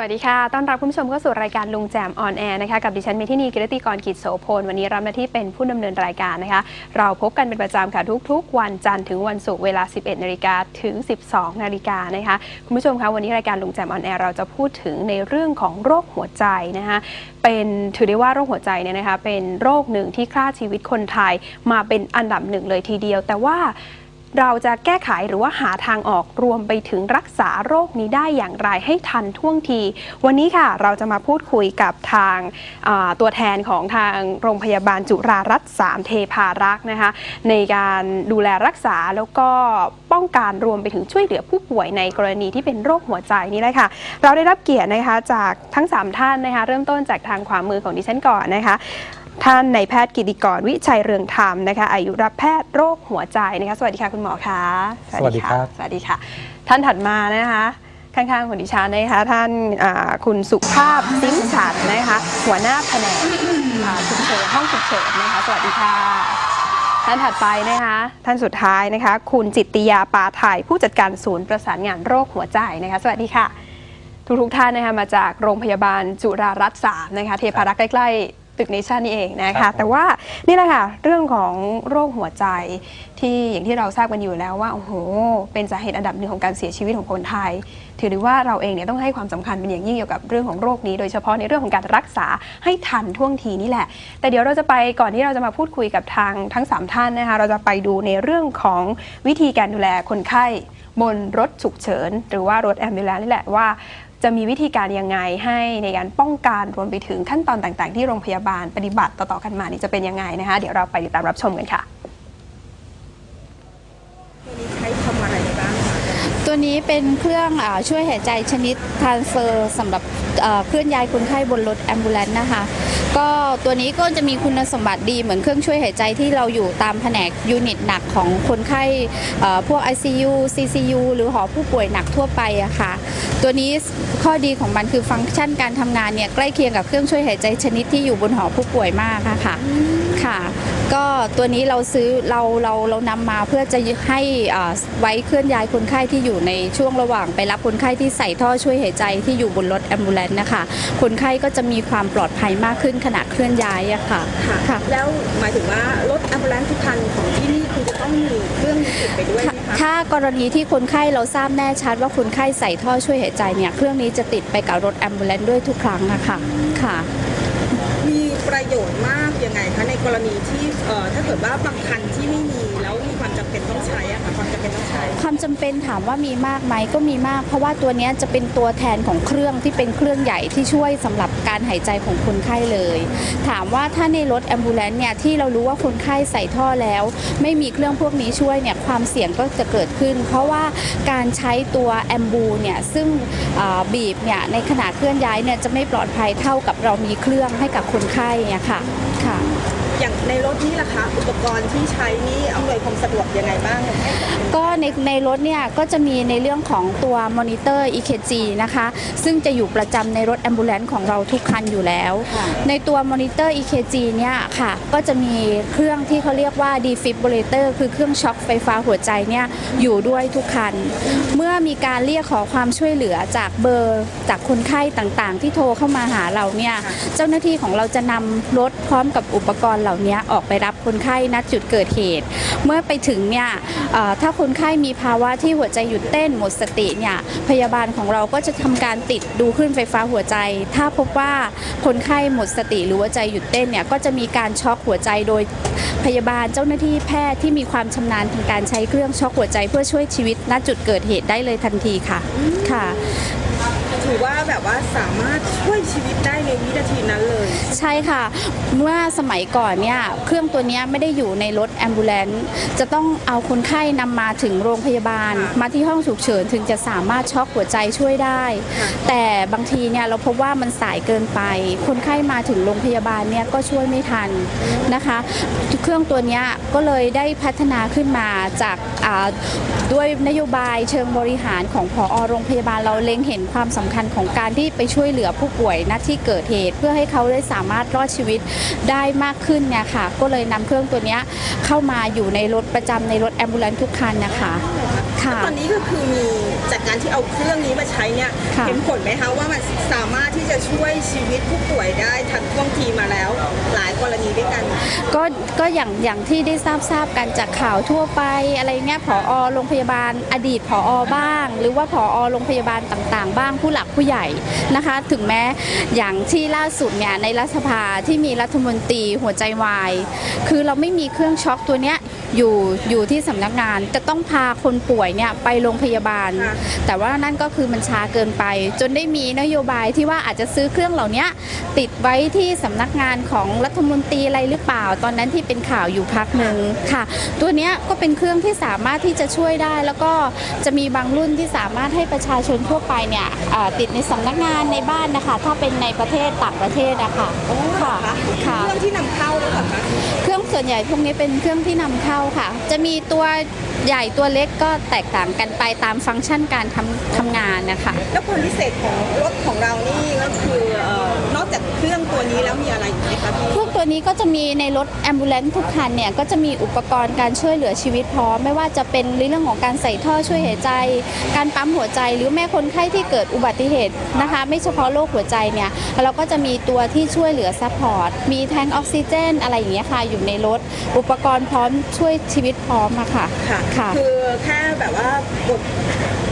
สวัสดีค่ะ ต้อนรับคุณผู้ชมเข้าสู่รายการลุงแจมออนแอร์นะคะ กับดิฉันเมทินีกิรติกรกิจโสพล วันนี้รับหน้าที่เป็นผู้ดำเนินรายการนะคะ เราพบกันเป็นประจำค่ะทุกๆ วันจันทร์ถึงวันศุกร์เวลา 11 นาฬิกาถึง 12 นาฬิกานะคะ คุณผู้ชมคะ วันนี้รายการลุงแจมออนแอร์เราจะพูดถึงในเรื่องของโรคหัวใจนะคะ เป็นถือได้ว่าโรคหัวใจเนี่ยนะคะ เป็นโรคหนึ่งที่ฆ่าชีวิตคนไทยมาเป็นอันดับหนึ่งเลยทีเดียว แต่ว่า เราจะแก้ไขหรือว่าหาทางออกรวมไปถึงรักษาโรคนี้ได้อย่างไรให้ทันท่วงที วันนี้ค่ะเราจะมาพูดคุยกับทางาตัวแทนของทางโรงพยาบาลจุฬารัตน์3เทพารักษ์นะคะ ในการดูแลรักษาแล้วก็ป้องกันรวมไปถึงช่วยเหลือผู้ป่วยในกรณีที่เป็นโรคหัวใจนี่แหละค่ะ เราได้รับเกียรตินะคะจากทั้ง 3 ท่านนะคะ เริ่มต้นจากทางขวามือของดิฉันก่อนนะคะ ท่านในายแพทย์กิติกรวิชัยเรืองธรรมนะคะอายุรแพทย์โรคหัวใจนะคะสวัสดีค่ะคุณหมอคะสวัสดีครับสวัสดีค่ะ ท่านถัดมานะคะข้างๆของดิฉันนะคะท่านอ่าคุณสุภาพซิ้มฉันนะคะหัวหน้าแผนกอ่าฉุกเฉินห้องฉุกเฉินนะคะสวัสดีค่ะ ท่านถัดไปนะคะท่านสุดท้ายนะคะ คุณจิตติยาปาไทยผู้จัดการศูนย์ประสานงานโรคหัวใจนะคะสวัสดีค่ะ ทุกๆท่านนะคะมาจากโรงพยาบาลจุฬารัตน์สามนะคะเทพารักษ์ใกล้ๆ ตึกเนชั่นนี่เองนะครัคะบผม แต่ว่านี่แหละค่ะเรื่องของโรคหัวใจที่อย่างที่เราทราบกันอยู่แล้วว่าโอ้โหเป็นสาเหตุอันดับหนึ่งของการเสียชีวิตของคนไทย ถือได้ว่าเราเองเนี่ยต้องให้ความสำคัญเป็นอย่างยิ่งเกี่ยวกับเรื่องของโรคนี้ โดยเฉพาะในเรื่องของการรักษาให้ทันท่วงทีนี่แหละ แต่เดี๋ยวเราจะไปก่อนที่เราจะมาพูดคุยกับทางทั้งสามท่านนะคะเราจะไปดูในเรื่องของวิธีการดูแลคนไข้ บนรถฉุกเฉิน หรือว่ารถแอมบูเลนนี่แหละว่า จะมีวิธีการยังไงให้ในการป้องกันรวมไปถึงขั้นตอนต่างๆ ที่โรงพยาบาลปฏิบัติต่อๆกันมานี่จะเป็นยังไงนะคะ เดี๋ยวเราไปติดตามรับชมกันค่ะ ตัวนี้ใช้ทำอะไรได้บ้างคะตัวนี้เป็นเครื่องอาช่วยหายใจชนิดทรานเฟอร์สำหรับเอ่อเคลื่อนย้ายคนไข้บนรถแอมบูเลนต์นะคะ ก็ตัวนี้ก็จะมีคุณสมบัติดีเหมือนเครื่องช่วยหายใจที่เราอยู่ตามแผนกยูนิตหนักของคนไข้เอ่อพวก ICU CCU หรือหอผู้ป่วยหนักทั่วไปอะค่ะ ตัวนี้ข้อดีของมันคือฟังก์ชันการทำงานเนี่ยใกล้เคียงกับเครื่องช่วยหายใจชนิดที่อยู่บนหอผู้ป่วยมากอะค่ะค่ะ ก็ตัวนี้เราซื้อเราเราเรานำมาเพื่อจะให้ไว้เคลื่อนย้ายคนไข้ที่อยู่ในช่วงระหว่างไปรับคนไข้ที่ใส่ท่อช่วยหายใจที่อยู่บนรถแอมบูเลนต์นะคะคนไข้ก็จะมีความปลอดภัยมากขึ้นขณะเคลื่อนย้ายอะค่ะค่ะ แล้วหมายถึงว่ารถแอมบูเลนซ์ทุกคันของที่นี่คือจะต้องมีเครื่องนี้ติดไปด้วยไหมคะถ้ากรณีที่คนไข้เราทราบแน่ชัดว่าคนไข้ใส่ท่อช่วยหายใจเนี่ยเครื่องนี้จะติดไปกับรถแอมบูเลนต์ด้วยทุกครั้งอะค่ะค่ะมี ประโยชน์มากยังไงคะในกรณีที่เอ่อถ้าเกิดว่าบางคันที่ไม่มีแล้วมีความจำเป็นต้องใช้อะค่ะความจำเป็นต้องใช้ ความจำเป็นถามว่ามีมากไหมก็มีมาก เพราะว่าตัวนี้จะเป็นตัวแทนของเครื่องที่เป็นเครื่องใหญ่ที่ช่วยสำหรับการหายใจของคนไข้เลย ถามว่าถ้าในรถแอมบูเลนต์เนี่ยที่เรารู้ว่าคนไข้ใส่ท่อแล้ว ไม่มีเครื่องพวกนี้ช่วยเนี่ยความเสี่ยงก็จะเกิดขึ้น เพราะว่าการใช้ตัวแอมบูเนี่ยซึ่งบีบเนี่ยในขณะเคลื่อนย้ายเนี่ยจะไม่ปลอดภัยเท่ากับเรามีเครื่องให้กับคนไข้เนี่ยค่ะค่ะ อย่างในรถนี่ล่ะคะอุปกรณ์ที่ใช้นี่อำนวยความสะดวกยังไงบ้าง ก็ในในรถเนี่ยก็จะมีในเรื่องของตัวมอนิเตอร์ EKG นะคะ ซึ่งจะอยู่ประจำในรถแอมบูเลนต์ของเราทุกคันอยู่แล้วค่ะในตัวมอนิเตอร์ EKG เนี่ยค่ะ ก็จะมีเครื่องที่เขาเรียกว่า defibrillator คือเครื่องช็อคไฟฟ้าหัวใจเนี่ยอยู่ด้วยทุกคัน เมื่อมีการเรียกขอความช่วยเหลือจากเบอร์จากคนไข้ต่างๆ ที่โทรเข้ามาหาเราเนี่ยเจ้าหน้าที่ของเราจะนำรถพร้อมกับอุปกรณ์เหล่านี้ออกไปรับคนไข้ณจุดเกิดเหตุ เมื่อไปถึงเนี่ยถ้าคนไข้มีภาวะที่หัวใจหยุดเต้นหมดสติเนี่ยพยาบาลของเราก็จะทำการติดดูคลื่นไฟฟ้าหัวใจ ถ้าพบว่าคนไข้หมดสติหรือว่าใจหยุดเต้นเนี่ยก็จะมีการช็อกหัวใจโดยพยาบาลเจ้าหน้าที่แพทย์ที่มีความชำนาญทางการใช้เครื่องช็อกหัวใจเพื่อช่วยชีวิตณจุดเกิดเหตุได้เลยทันทีค่ะค่ะ ถือว่าแบบว่าสามารถช่วยชีวิตได้ในวินาทีนั้นเลย ใช่ค่ะ เมื่อสมัยก่อนเนี่ยเครื่องตัวเนี้ยไม่ได้อยู่ในรถแอมบูเลนต์จะต้องเอาคนไข้นำมาถึงโรงพยาบาลค่ะมาที่ห้องฉุกเฉินถึงจะสามารถช็อกหัวใจช่วยได้ค่ะแต่บางทีเนี่ยเราพบว่ามันสายเกินไป คนไข้มาถึงโรงพยาบาลเนี่ยก็ช่วยไม่ทันนะคะ เครื่องตัวเนี้ยก็เลยได้พัฒนาขึ้นมาจากอ่าด้วยนโยบายเชิงบริหารของผอโรงพยาบาลเราเล็งเห็นความสำคัญของการที่ไปช่วยเหลือผู้ป่วยณที่เกิดเหตุ เพื่อให้เขาได้สามารถรอดชีวิตได้มากขึ้นเนี่ยค่ะ ก็เลยนำเครื่องตัวนี้เข้ามาอยู่ในรถประจำในรถแอมบูเลนทุกคันนะคะค่ะตอนนี้ก็คือมี ที่เอาเครื่องนี้มาใช้เนี่ยค่ะ เห็นผลไหมคะว่ามันสามารถที่จะช่วยชีวิตผู้ป่วยได้ทันท่วงทีมาแล้ว หลายกรณีด้วยกัน ก็ก็อย่างอย่างที่ได้ทราบทราบกันจากข่าวทั่วไปอะไรเงี้ยผอโรงพยาบาลอดีตผอบ้าง หรือว่าผอโรงพยาบาลต่างๆ บ้างผู้หลักผู้ใหญ่นะคะ ถึงแม้อย่างที่ล่าสุดเนี่ยในรัฐสภาที่มีรัฐมนตรีหัวใจวาย คือเราไม่มีเครื่องช็อคตัวเนี้ยอยู่อยู่ที่สำนักงานจะต้องพาคนป่วยเนี่ยไปโรงพยาบาล ค่ะแต่ว่านั่นก็คือมันช้าเกินไป จนได้มีนโยบายที่ว่าอาจจะซื้อเครื่องเหล่านี้ติดไว้ที่สำนักงานของรัฐมนตรีอะไรหรือเปล่า ตอนนั้นที่เป็นข่าวอยู่พักหนึ่งค่ะ ตัวเนี้ยก็เป็นเครื่องที่สามารถที่จะช่วยได้ แล้วก็จะมีบางรุ่นที่สามารถให้ประชาชนทั่วไปเนี่ยอ่าติดในสำนักงานในบ้านนะคะ ถ้าเป็นในประเทศต่างประเทศนะคะค่ะค่ะเครื่องที่นำเข้าหรือเปล่าคะเครื่องส่วนใหญ่พวกนี้เป็นเครื่องที่นำเข้าค่ะ จะมีตัวใหญ่ตัวเล็กก็แตกต่างกันไปตามฟังก์ชันการทำทำงานนะคะ แล้วความพิเศษของรถของเรานี่ก็คือเอ่อนอกจากเครื่องตัวนี้แล้วมีอะไรอีกไหมคะพี่พวกตัวนี้ก็จะมีในรถแอมบูเลนทุกคันเนี่ยก็จะมีอุปกรณ์การช่วยเหลือชีวิตพร้อม ไม่ว่าจะเป็นเรื่องของการใส่ท่อช่วยหายใจ การปั๊มหัวใจ หรือแม่คนไข้ที่เกิดอุบัติเหตุนะคะ ไม่เฉพาะโรคหัวใจเนี่ยเราก็จะมีตัวที่ช่วยเหลือซัพพอร์ตมีแทงออกซิเจน อะไรอย่างเงี้ยค่ะอยู่ในรถ อุปกรณ์พร้อมช่วยชีวิตพร้อมอะค่ะค่ะค่ะ คือแค่แบบว่ากด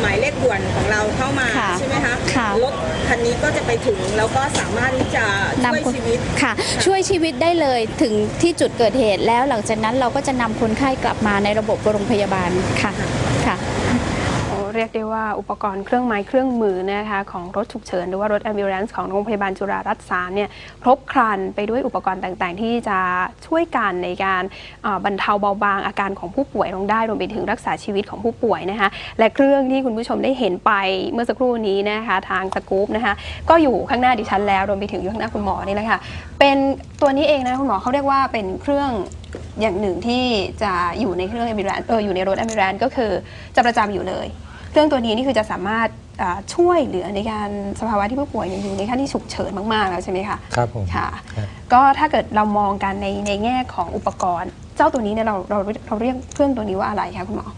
หมายเลขด่วนของเราเข้ามาค่ะใช่ไหมคะค่ะ รถคันนี้ก็จะไปถึงแล้วก็สามารถที่จะช่วยนำคนชีวิต ค่ะ ช่วยชีวิตได้เลยถึงที่จุดเกิดเหตุแล้วหลังจากนั้นเราก็จะนำคนไข้กลับมาในระบบโรงพยาบาลค่ะค่ะโอ้ เรียกได้ว่าอุปกรณ์เครื่องไม้เครื่องมือนะคะของรถฉุกเฉิน หรือว่ารถ ambulance ของโรงพยาบาลจุฬารัตน์สามเนี่ยครบครันไปด้วยอุปกรณ์ต่างๆ ที่จะช่วยกันในการบรรเทาเบาบางอาการของผู้ป่วยลงได้รวมไปถึงรักษาชีวิตของผู้ป่วยนะคะและเครื่องที่คุณผู้ชมได้เห็นไปเมื่อสักครู่นี้นะคะทางสกู๊ปนะคะก็อยู่ข้างหน้าดิฉันแล้วรวมไปถึงอยู่ข้างหน้าคุณหมอนี่แหละค่ะเป็นตัวนี้เองนะคุณหมอเขาเรียกว่าเป็นเครื่องอย่างหนึ่งที่จะอยู่ในเครื่อง ambulance เอออยู่ในรถ ambulance ก็คือจะประจำอยู่เลย เครื่องตัวนี้นี่คือจะสามารถอ่าช่วยเหลือในการสภาวะที่ผู้ป่วยเนี่ยอยู่ในขั้นที่ฉุกเฉินมากๆแล้วใช่ไหมคะครับผมค่ะครับก็ถ้าเกิดเรามองกันในในแง่ของอุปกรณ์ เจ้าตัวนี้เนี่ยเราเราเราเรียกเครื่องตัวนี้ว่าอะไรคะคุณหมอ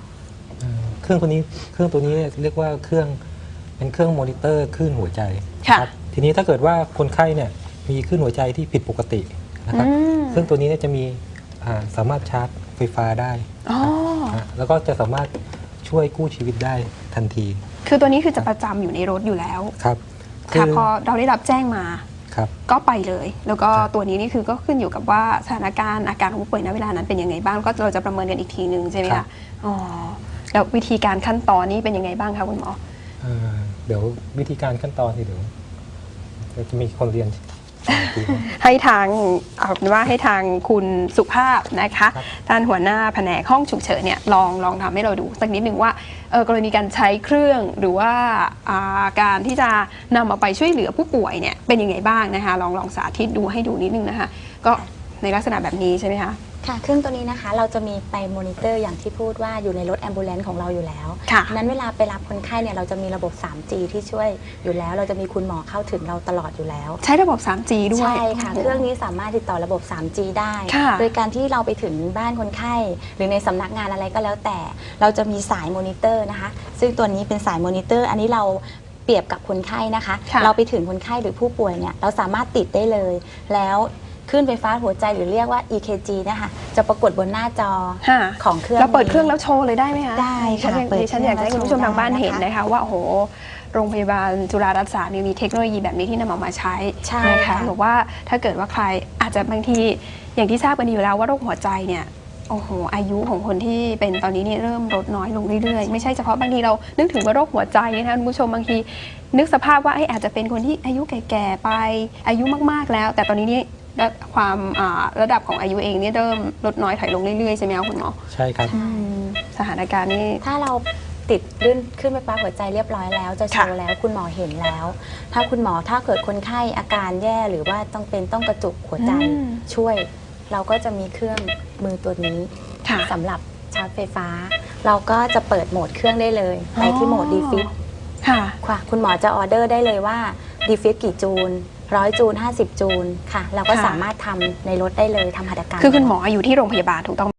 เอ่อเครื่องตัวนี้เครื่องตัวนี้เรียกว่าเครื่องเป็นเครื่องมอนิเตอร์คลื่นหัวใจค่ะรับทีนี้ถ้าเกิดว่าคนไข้เนี่ยมีคลื่นหัวใจที่ผิดปกตินะครับอืมเครื่องตัวนี้เนี่ยจะมีอ่าสามารถชาร์จไฟฟ้าได้อ๋อนะแล้วก็จะสามารถ ช่วยกู้ชีวิตได้ทันที คือตัวนี้คือจะประจำอยู่ในรถอยู่แล้วครับค่ะพอเราได้รับแจ้งมาครับก็ไปเลย แล้วก็ครับตัวนี้นี่คือก็ขึ้นอยู่กับว่าสถานการณ์อาการของผู้ป่วยณเวลานั้นเป็นยังไงบ้างก็เราจะประเมินกันอีกทีหนึ่งใช่ไหมครัคะบอ๋อแล้ววิธีการขั้นตอนนี้เป็นยังไงบ้างคะคุณหมอเอ่อเดี๋ยววิธีการขั้นตอนนี่เดี๋ยวเดี๋ยวจะมีคนเรียนอีกทีนะ ให้ทางเอาเป็นว่าให้ทางคุณสุภาพนะคะครับท่านหัวหน้าแผนกห้องฉุกเฉินเนี่ยลองลองทำให้เราดูสักนิดหนึ่งว่าเออกรณีการใช้เครื่องหรือว่าอ่าการที่จะนำเอาไปช่วยเหลือผู้ป่วยเนี่ยเป็นยังไงบ้างนะคะลองลองสาธิตดูให้ดูนิดนึงนะคะก็ในลักษณะแบบนี้ใช่ไหมคะ ค่ะเครื่องตัวนี้นะคะเราจะมีไปมอนิเตอร์อย่างที่พูดว่าอยู่ในรถแอมบูเลนของเราอยู่แล้วค่ะนั้นเวลาไปรับคนไข้เนี่ยเราจะมีระบบ 3G ที่ช่วยอยู่แล้ว เราจะมีคุณหมอเข้าถึงเราตลอดอยู่แล้ว ใช้ระบบ 3G ด้วย ใช่ค่ะโโหเครื่องนี้สามารถติดต่อระบบ 3G ได้ค่ะโดยการที่เราไปถึงบ้านคนไข้ หรือในสำนักงานอะไรก็แล้วแต่ เราจะมีสายมอนิเตอร์นะคะ ซึ่งตัวนี้เป็นสายมอนิเตอร์ อันนี้เราเปรียบกับคนไข้นะคะค่ะเราไปถึงคนไข้หรือผู้ป่วยเนี่ยเราสามารถติดได้เลยแล้ว คลื่นไฟฟ้าหัวใจหรือเรียกว่า EKG เนะคะจะปรากฏบนหน้าจอค่ะของเครื่องเราเปิดนี้เครื่องแล้วโชว์เลยได้ไหมคะได้ค่ะฉันอยากเปิดฉันอยากจะให้คุณผู้ชมทางบ้านเห็นได้นะคะนะคะว่าโอ้โหโรงพยาบาลจุฬารัตน์สามเนี่ยมีเทคโนโลยีแบบนี้ที่นำเอามาใช้ใช่นะคะค่ะหรือว่าถ้าเกิดว่าใครอาจจะบางทีอย่างที่ทราบกันอยู่แล้วว่าโรคหัวใจเนี่ยโอ้โห อายุของคนที่เป็นตอนนี้เนี่ยเริ่มลดน้อยลงเรื่อยๆ ไม่ใช่เฉพาะบางทีเรานึกถึงว่าโรคหัวใจนะคะคุณผู้ชมบางที นึกสภาพว่าเอ้ยอาจจะเป็นคนที่อายุแก่ๆไปอายุมากๆแล้ว แต่ตอนนี้นี่ ระความอ่าระดับของอายุเองเนี่ยเริ่มลดน้อยถอยลงเรื่อยๆใช่ไหมคะคุณหมอใช่ครับ อืมสถานการณ์นี้ถ้าเราติดลื่นขึ้นไฟฟ้าหัวใจเรียบร้อยแล้ว จะโชค่ะว์แล้วคุณหมอเห็นแล้ว ถ้าคุณหมอถ้าเกิดคนไข้อาการแย่หรือว่าต้องเป็นต้องกระจุกหัวใจอืมช่วย เราก็จะมีเครื่องมือตัวนี้ค่ะสำหรับชาร์จไฟฟ้า เราก็จะเปิดโหมดเครื่องได้เลยไปที่โหมดดีฟิตค่ะ ค่ะ คุณหมอจะออเดอร์ได้เลยว่าดีฟิตกี่จูน ร้อยจูน 50 จูนค่ะ เราก็ค่ะสามารถทำในรถได้เลยทำหัตถการคือคุณหมออยู่ที่โรงพยาบาลถูกต้อง